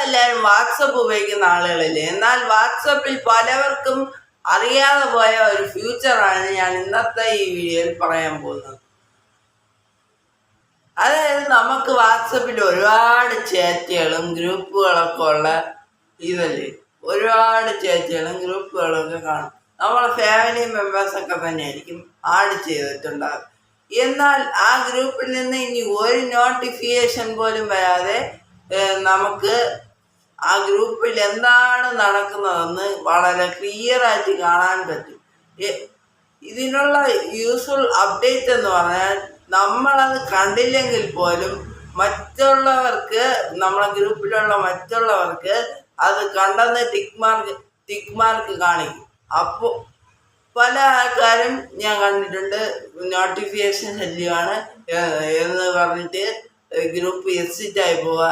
എല്ലാവരും വാട്സപ്പ് ഉപയോഗിക്കുന്ന ആളുകളല്ലേ? എന്നാൽ വാട്സപ്പിൽ പലവർക്കും അറിയാതെ പോയ ഒരു ഫ്യൂച്ചറാണ് ഞാൻ ഇന്നത്തെ ഈ വീഡിയോയിൽ പറയാൻ പോകുന്നത്. അതായത് നമുക്ക് വാട്സപ്പിൽ ഒരുപാട് ചാറ്റുകളും ഗ്രൂപ്പുകളൊക്കെ ഉള്ള ഇതല്ലേ? ഒരുപാട് ചാറ്റുകളും ഗ്രൂപ്പുകളും ഒക്കെ കാണും. നമ്മളെ ഫാമിലി മെമ്പേഴ്സൊക്കെ തന്നെ ആയിരിക്കും ആഡ് ചെയ്തിട്ടുണ്ടാകും എന്നാൽ ആ ഗ്രൂപ്പിൽ നിന്ന് ഇനി ഒരു നോട്ടിഫിക്കേഷൻ പോലും വരാതെ നമുക്ക് ആ ഗ്രൂപ്പിൽ എന്താണ് നടക്കുന്നതെന്ന് വളരെ ക്ലിയർ ആയിട്ട് കാണാൻ പറ്റും. ഇതിനുള്ള യൂസ്ഫുൾ അപ്ഡേറ്റ് എന്ന് പറഞ്ഞാൽ നമ്മളത് കണ്ടില്ലെങ്കിൽ പോലും മറ്റുള്ളവർക്ക് നമ്മളെ ഗ്രൂപ്പിലുള്ള മറ്റുള്ളവർക്ക് അത് കണ്ടെന്ന് ടിക്ക് മാർക്ക് ടിക്ക് മാർക്ക് കാണിക്കും. അപ്പോൾ പല ആൾക്കാരും ഞാൻ കണ്ടിട്ടുണ്ട് നോട്ടിഫിക്കേഷൻ ശല്യമാണ് എന്ന് പറഞ്ഞിട്ട് ഗ്രൂപ്പ് എക്സിറ്റ് ആയി പോവുക.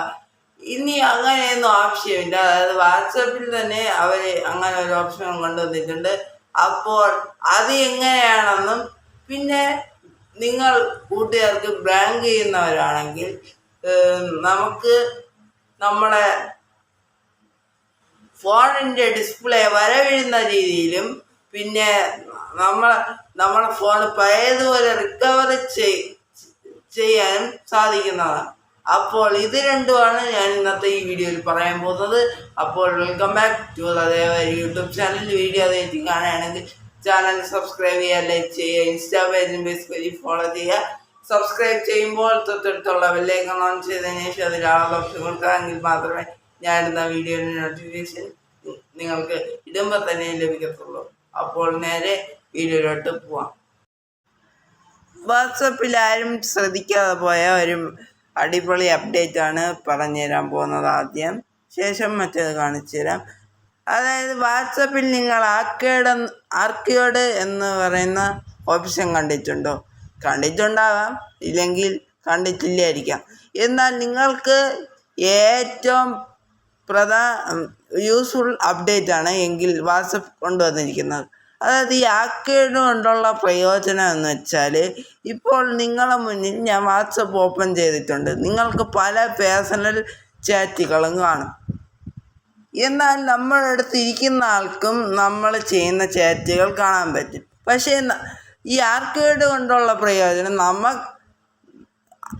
ഇനി അങ്ങനെയൊന്നും ആവശ്യമില്ല. അതായത് വാട്സപ്പിൽ തന്നെ അവർ അങ്ങനെ ഒരു ഓപ്ഷൻ കൊണ്ടുവന്നിട്ടുണ്ട്. അപ്പോൾ അത് എങ്ങനെയാണെന്നും പിന്നെ നിങ്ങൾ കൂട്ടുകാർക്ക് ബ്രാങ്ക് ചെയ്യുന്നവരാണെങ്കിൽ നമുക്ക് നമ്മുടെ ഫോണിന്റെ ഡിസ്പ്ലേ വരവിഴുന്ന രീതിയിലും പിന്നെ നമ്മൾ നമ്മളെ ഫോൺ പഴയതുപോലെ റിക്കവർ ചെയ് ചെയ്യാനും സാധിക്കുന്നതാണ്. അപ്പോൾ ഇത് രണ്ടുമാണ് ഞാൻ ഇന്നത്തെ ഈ വീഡിയോയിൽ പറയാൻ പോകുന്നത്. അപ്പോൾ വെൽക്കം ബാക്ക് ടു അതേവരെ യൂട്യൂബ് ചാനൽ വീഡിയോ അതേ കാണുകയാണെങ്കിൽ ചാനൽ സബ്സ്ക്രൈബ് ചെയ്യുക ലൈക്ക് ചെയ്യുക ഇൻസ്റ്റാ പേജും ഫേസ്ബുക്കിൽ ഫോളോ ചെയ്യുക. സബ്സ്ക്രൈബ് ചെയ്യുമ്പോൾ തൊട്ടടുത്തുള്ള ബെല്ലൈക്കൺ ഓൺ ചെയ്തതിന് ശേഷം അതിൽ ആളുകൾ ഓപ്ഷൻ മാത്രമേ ഞാൻ ഇടുന്ന വീഡിയോയുടെ നോട്ടിഫിക്കേഷൻ നിങ്ങൾക്ക് ഇടുമ്പോൾ തന്നെ ലഭിക്കത്തുള്ളൂ. അപ്പോൾ നേരെ വീഡിയോയിലോട്ട് പോവാം. വാട്സപ്പിൽ ആരും ശ്രദ്ധിക്കാതെ പോയ ഒരു അടിപൊളി അപ്ഡേറ്റ് ആണ് പറഞ്ഞു തരാൻ പോകുന്നത് ആദ്യം. ശേഷം മറ്റേത് കാണിച്ചു തരാം. അതായത് വാട്സപ്പിൽ നിങ്ങൾ ആർക്കേഡ് ആർക്കിയോഡ് എന്ന് പറയുന്ന ഓപ്ഷൻ കണ്ടിട്ടുണ്ടോ? കണ്ടിട്ടുണ്ടാവാം. ഇല്ലെങ്കിൽ കണ്ടിട്ടില്ലായിരിക്കാം. എന്നാൽ നിങ്ങൾക്ക് ഏറ്റവും പ്രധാന യൂസ്ഫുൾ അപ്ഡേറ്റ് ആണ് എങ്കിൽ വാട്സപ്പ് കൊണ്ടുവന്നിരിക്കുന്നത്. അതായത് ഈ ആക്കേഡ് കൊണ്ടുള്ള പ്രയോജനം എന്ന് വെച്ചാൽ ഇപ്പോൾ നിങ്ങളെ മുന്നിൽ ഞാൻ വാട്സപ്പ് ഓപ്പൺ ചെയ്തിട്ടുണ്ട്. നിങ്ങൾക്ക് പല പേഴ്സണൽ ചാറ്റുകളും കാണും. എന്നാൽ നമ്മുടെ അടുത്ത് ഇരിക്കുന്ന ആൾക്കും നമ്മൾ ചെയ്യുന്ന ചാറ്റുകൾ കാണാൻ പറ്റും. പക്ഷേ ഈ ആർക്കേഡ് കൊണ്ടുള്ള പ്രയോജനം നമ്മൾ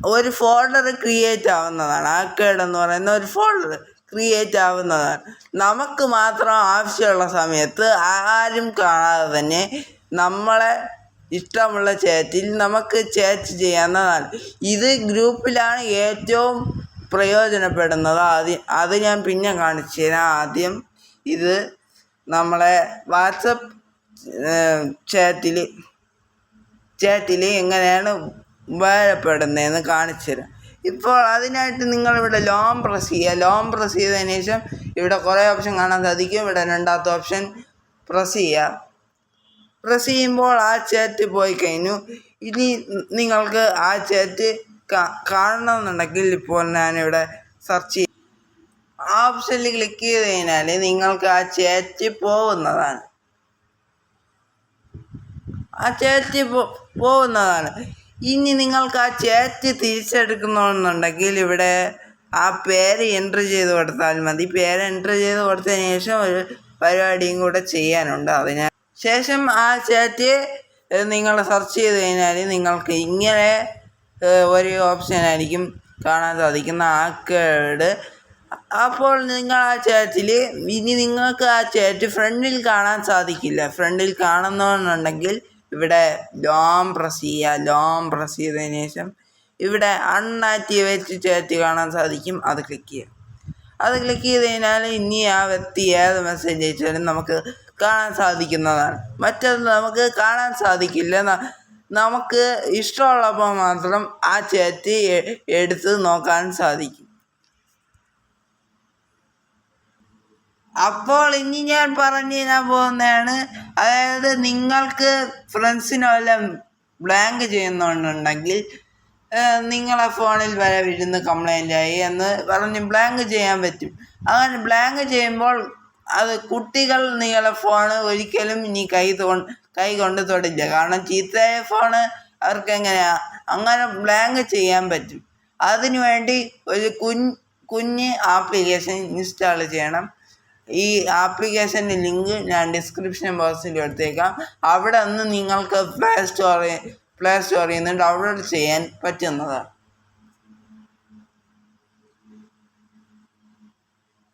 ഒരു ഫോൾഡർ ക്രിയേറ്റ് ആവുന്നതാണ്. ആർക്കേഡ് എന്ന് പറയുന്ന ഒരു ഫോൾഡർ. ക്രിയേറ്റ് ആവുന്നതാണ് നമുക്ക് മാത്രം ആവശ്യമുള്ള സമയത്ത് ആരും കാണാതെ തന്നെ നമ്മളെ ഇഷ്ടമുള്ള ചാറ്റിൽ നമുക്ക് ചാറ്റ് ചെയ്യാവുന്നതാണ്. ഇത് ഗ്രൂപ്പിലാണ് ഏറ്റവും പ്രയോജനപ്പെടുന്നത്. ആദ്യം അത് ഞാൻ പിന്നെ കാണിച്ചു തരാം. ആദ്യം ഇത് നമ്മളെ വാട്സപ്പ് ചാറ്റിൽ ചാറ്റിൽ എങ്ങനെയാണ് ഉപകാരപ്പെടുന്നതെന്ന് കാണിച്ചു തരാം. ഇപ്പോൾ അതിനായിട്ട് നിങ്ങളിവിടെ ലോം പ്രസ് ചെയ്യുക. ലോം പ്രസ് ചെയ്തതിന് ശേഷം ഇവിടെ കുറേ ഓപ്ഷൻ കാണാൻ സാധിക്കും. ഇവിടെ രണ്ടാമത്തെ ഓപ്ഷൻ പ്രസ് ചെയ്യുക. പ്രസ് ചെയ്യുമ്പോൾ ആ ചാറ്റ് പോയി കഴിഞ്ഞു. ഇനി നിങ്ങൾക്ക് ആ ചാറ്റ് കാണണമെന്നുണ്ടെങ്കിൽ ഇപ്പോൾ ഞാനിവിടെ സെർച്ച് ചെയ്യും ആ ഓപ്ഷനിൽ ക്ലിക്ക് ചെയ്ത് കഴിഞ്ഞാൽ നിങ്ങൾക്ക് ആ ചാറ്റ് പോകുന്നതാണ്. ആ ചാറ്റ് പോകുന്നതാണ്. ഇനി നിങ്ങൾക്ക് ആ ചേറ്റ് തിരിച്ചെടുക്കണമെന്നുണ്ടെങ്കിൽ ഇവിടെ ആ പേര് എൻട്രി ചെയ്ത് കൊടുത്താൽ മതി. പേര് എൻട്രി ചെയ്ത് കൊടുത്തതിന് ശേഷം ഒരു പരിപാടിയും കൂടെ ചെയ്യാനുണ്ട് അതിന്. ശേഷം ആ ചാറ്റ് നിങ്ങൾ സെർച്ച് ചെയ്ത് കഴിഞ്ഞാൽ നിങ്ങൾക്ക് ഇങ്ങനെ ഒരു ഓപ്ഷൻ ആയിരിക്കും കാണാൻ സാധിക്കുന്ന ആക്കേഡ് അപ്പോൾ നിങ്ങൾ ആ ചാറ്റിൽ ഇനി നിങ്ങൾക്ക് ആ ചാറ്റ് ഫ്രണ്ടിൽ കാണാൻ സാധിക്കില്ല. ഫ്രണ്ടിൽ കാണുന്നുണ്ടെങ്കിൽ ഇവിടെ ലോം പ്രസ് ചെയ്യുക ലോം പ്രസ് ചെയ്തതിന് ശേഷം ഇവിടെ അൺആക്ടിവേറ്റ് ചാറ്റ് കാണാൻ സാധിക്കും. അത് ക്ലിക്ക് ചെയ്യുക. അത് ക്ലിക്ക് ചെയ്ത് കഴിഞ്ഞാൽ ഇനി ആ വ്യക്തി ഏത് മെസ്സേജ് അയച്ചാലും നമുക്ക് കാണാൻ സാധിക്കുന്നതാണ്. മറ്റത് നമുക്ക് കാണാൻ സാധിക്കില്ല. നമുക്ക് ഇഷ്ടമുള്ളപ്പോൾ മാത്രം ആ ചാറ്റ് എടുത്ത് നോക്കാൻ സാധിക്കും. അപ്പോൾ ഇനി ഞാൻ പറഞ്ഞു തരാൻ പോകുന്നതാണ്. അതായത് നിങ്ങൾക്ക് ഫ്രണ്ട്സിനോ ബ്ലാങ്ക് ചെയ്യുന്നുണ്ടെങ്കിൽ നിങ്ങളെ ഫോണിൽ വരെ വിഴുന്ന് കംപ്ലൈന്റ് ആയി എന്ന് പറഞ്ഞ് ബ്ലാങ്ക് ചെയ്യാൻ പറ്റും. അങ്ങനെ ബ്ലാങ്ക് ചെയ്യുമ്പോൾ അത് കുട്ടികൾ നിങ്ങളെ ഫോണ് ഒരിക്കലും ഇനി കൈ തോ കൈ കൊണ്ട് തൊടില്ല. കാരണം ചീത്തയായ ഫോണ് അവർക്ക് എങ്ങനെയാ അങ്ങനെ ബ്ലാങ്ക് ചെയ്യാൻ പറ്റും. അതിനുവേണ്ടി ഒരു കുഞ്ഞ് കുഞ്ഞ് ആപ്ലിക്കേഷൻ ഇൻസ്റ്റാൾ ചെയ്യണം. ഈ ആപ്ലിക്കേഷന്റെ ലിങ്ക് ഞാൻ ഡിസ്ക്രിപ്ഷൻ ബോക്സിൽ എടുത്തേക്കാം. അവിടെ നിന്ന് നിങ്ങൾക്ക് പ്ലേ സ്റ്റോറിൽ പ്ലേ സ്റ്റോറിൽ നിന്ന് ഡൗൺലോഡ് ചെയ്യാൻ പറ്റുന്നതാണ്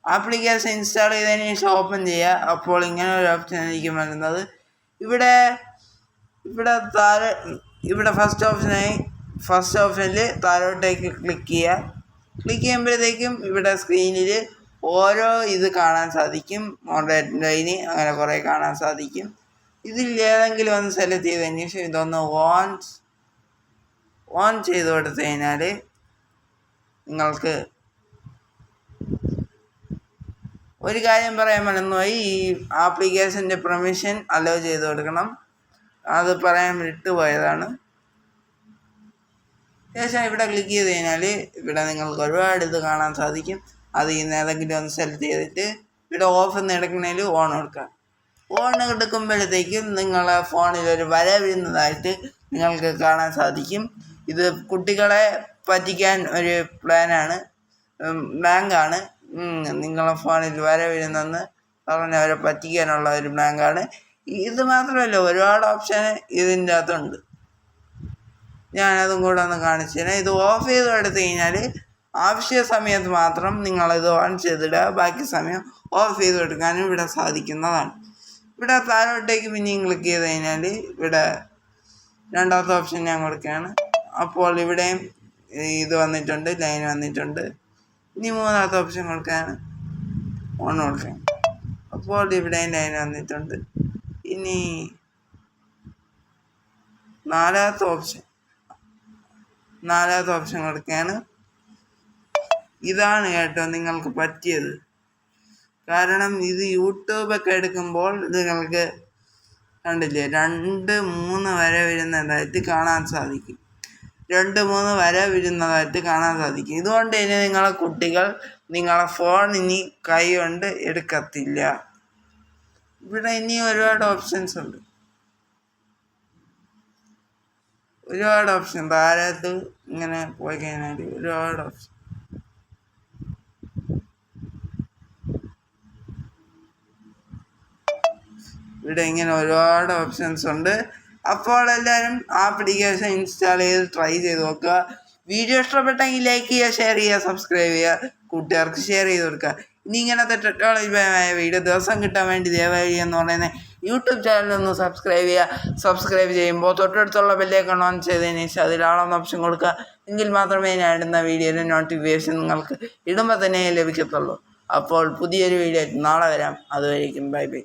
ആപ്ലിക്കേഷൻ ഇൻസ്റ്റാൾ ചെയ്തതിന് ശേഷം ഓപ്പൺ ചെയ്യുക. അപ്പോൾ ഇങ്ങനെ ഒരു ഓപ്ഷൻ ആയിരിക്കും വരുന്നത്. ഇവിടെ ഇവിടെ താഴെ ഇവിടെ ഫസ്റ്റ് ഓപ്ഷനായി ഫസ്റ്റ് ഓപ്ഷനിൽ താഴോട്ടേക്ക് ക്ലിക്ക് ചെയ്യുക. ക്ലിക്ക് ചെയ്യുമ്പോഴത്തേക്കും ഇവിടെ സ്ക്രീനിൽ ഓരോ ഇത് കാണാൻ സാധിക്കും. മോഡറേറ്റ് ലൈന് അങ്ങനെ കുറേ കാണാൻ സാധിക്കും. ഇതിൽ ഏതെങ്കിലും ഒന്ന് സെലക്ട് ചെയ്തതിന് ശേഷം ഇതൊന്ന് ഓൺ ഓൺ ചെയ്ത് കൊടുത്തു കഴിഞ്ഞാൽ നിങ്ങൾക്ക് ഒരു കാര്യം പറയാൻ മറന്നുപോയി. ഈ ആപ്ലിക്കേഷന്റെ പെർമിഷൻ അലോ ചെയ്ത് കൊടുക്കണം. അത് പറയാൻ വിട്ടുപോയതാണ് ശേഷം ഇവിടെ ക്ലിക്ക് ചെയ്ത് കഴിഞ്ഞാൽ ഇവിടെ നിങ്ങൾക്ക് ഒരുപാട് ഇത് കാണാൻ സാധിക്കും. അത് ഇന്ന് ഏതെങ്കിലും ഒന്ന് സെലക്ട് ചെയ്തിട്ട് ഇവിടെ ഓഫ് എന്ന് ഓൺ എടുക്കാം ഓൺ എടുക്കുമ്പോഴത്തേക്കും നിങ്ങളെ ഫോണിൽ ഒരു വര വീഴുന്നതായിട്ട് നിങ്ങൾക്ക് കാണാൻ സാധിക്കും. ഇത് കുട്ടികളെ പറ്റിക്കാൻ ഒരു പ്ലാനാണ് ബാങ്കാണ് നിങ്ങളെ ഫോണിൽ വര വീഴുന്നെന്ന് പറഞ്ഞ് അവരെ പറ്റിക്കാനുള്ള ഒരു ബാങ്കാണ് ഇത് മാത്രമല്ല ഒരുപാട് ഓപ്ഷൻ ഇതിന്റെ അകത്തുണ്ട്. ഞാനതും കൂടെ ഒന്ന് കാണിച്ചു തരാം. ഇത് ഓഫ് ചെയ്ത് എടുത്തു കഴിഞ്ഞാൽ ആവശ്യ സമയത്ത് മാത്രം നിങ്ങളത് ഓൺ ചെയ്തിടുക. ബാക്കി സമയം ഓഫ് ചെയ്ത് എടുക്കാനും ഇവിടെ സാധിക്കുന്നതാണ്. ഇവിടെ താഴോട്ടേക്ക് പിന്നെയും ക്ലിക്ക് ചെയ്ത് കഴിഞ്ഞാൽ ഇവിടെ രണ്ടാമത്തെ ഓപ്ഷൻ ഞാൻ കൊടുക്കുകയാണ്. അപ്പോൾ ഇവിടെയും ഇത് വന്നിട്ടുണ്ട് ലൈൻ വന്നിട്ടുണ്ട്. ഇനി മൂന്നാമത്തെ ഓപ്ഷൻ കൊടുക്കുകയാണ്. ഓൺ കൊടുക്കുകയാണ് അപ്പോൾ ഇവിടെയും ലൈൻ വന്നിട്ടുണ്ട്. ഇനി നാലാമത്തെ ഓപ്ഷൻ നാലാമത്തെ ഓപ്ഷൻ കൊടുക്കുകയാണ്. ഇതാണ് കേട്ടോ നിങ്ങൾക്ക് പറ്റിയത്. കാരണം ഇത് യൂട്യൂബൊക്കെ എടുക്കുമ്പോൾ നിങ്ങൾക്ക് കണ്ടില്ലേ രണ്ട് മൂന്ന് വരെ വരുന്നതായിട്ട് കാണാൻ സാധിക്കും. രണ്ട് മൂന്ന് വരെ വരുന്നതായിട്ട് കാണാൻ സാധിക്കും. ഇതുകൊണ്ട് ഇനി നിങ്ങളെ കുട്ടികൾ നിങ്ങളെ ഫോൺ ഇനി കൈ കൊണ്ട് എടുക്കത്തില്ല. ഇവിടെ ഇനി ഒരുപാട് ഓപ്ഷൻസ് ഉണ്ട്. ഒരുപാട് ഓപ്ഷൻ താരത്ത് ഇങ്ങനെ പോയി കഴിഞ്ഞാൽ ഒരുപാട് ഓപ്ഷൻ ഇവിടെ ഇങ്ങനെ ഒരുപാട് ഓപ്ഷൻസ് ഉണ്ട്. അപ്പോൾ എല്ലാവരും ആപ്ലിക്കേഷൻ ഇൻസ്റ്റാൾ ചെയ്ത് ട്രൈ ചെയ്ത് നോക്കുക. വീഡിയോ ഇഷ്ടപ്പെട്ടെങ്കിൽ ലൈക്ക് ചെയ്യുക ഷെയർ ചെയ്യുക സബ്സ്ക്രൈബ് ചെയ്യുക കൂട്ടുകാർക്ക് ഷെയർ ചെയ്ത് കൊടുക്കുക. ഇനി ഇങ്ങനത്തെ ടെക്നോളജിപരമായ വീഡിയോ ദിവസം കിട്ടാൻ വേണ്ടി ദയവായി എന്ന് പറയുന്നത് യൂട്യൂബ് ചാനലൊന്ന് സബ്സ്ക്രൈബ് ചെയ്യുക. സബ്സ്ക്രൈബ് ചെയ്യുമ്പോൾ തൊട്ടടുത്തുള്ള ബെല്ലേക്ക് ഓൺ ചെയ്തതിന് ശേഷം അതിലാണെന്ന് ഓപ്ഷൻ കൊടുക്കുക. എങ്കിൽ മാത്രമേ ഞാൻ ഇടുന്ന വീഡിയോയുടെ നോട്ടിഫിക്കേഷൻ നിങ്ങൾക്ക് ഇടുമ്പോൾ തന്നെ ലഭിക്കത്തുള്ളൂ. അപ്പോൾ പുതിയൊരു വീഡിയോ നാളെ വരാം. അതുവരേക്കും. Bye bye